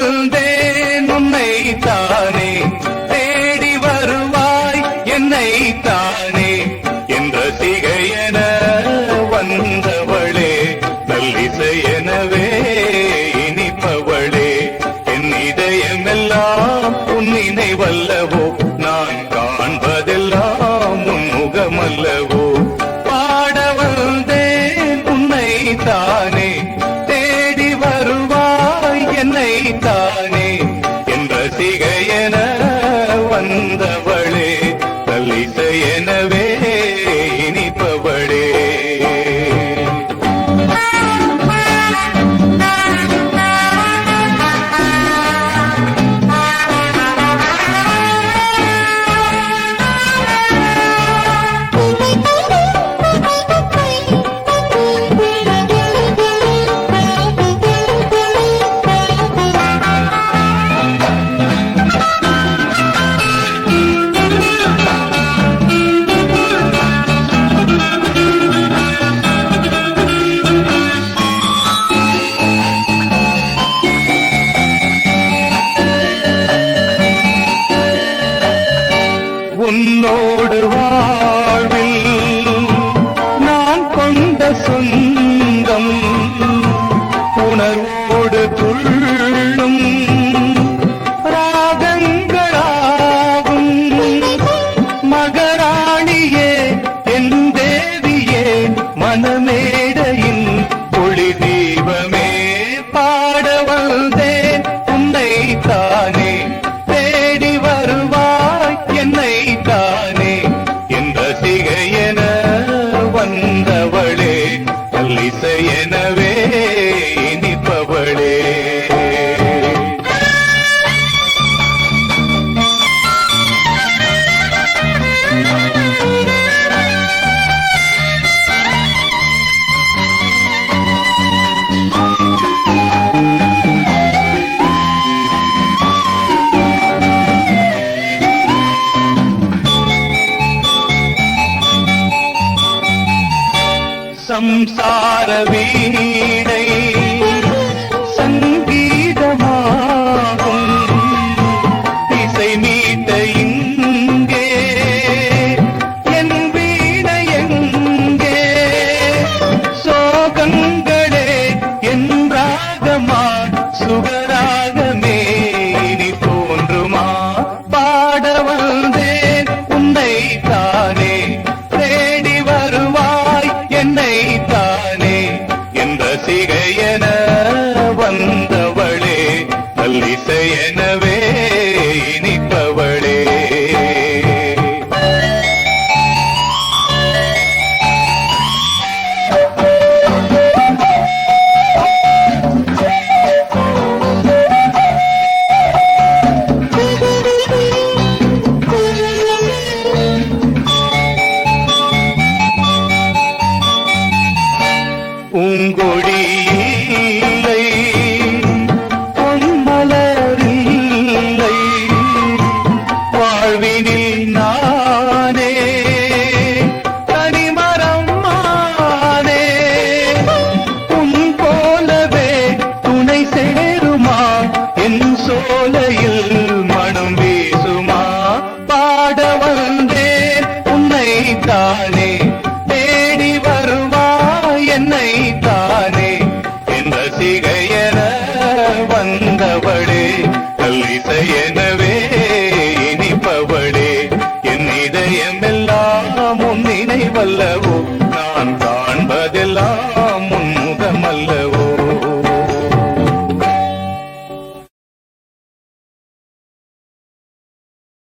வந்தேன் உன்னை தானே. தேடி வருவாய் என்னை தானே. என்ற திகையன வந்தவளே நல்லிசையனவே இனிப்பவளே. என் இதயமெல்லாம் உன் நினைவல்லவோ நான் காண்பதெல்லாம் உன் முகமல்லவோ. கார்த்திகேய சம்சார வீடை நல்லிசையெனவே இனிப்பவளே. பூங்கொடி இல்லை. சோலையில்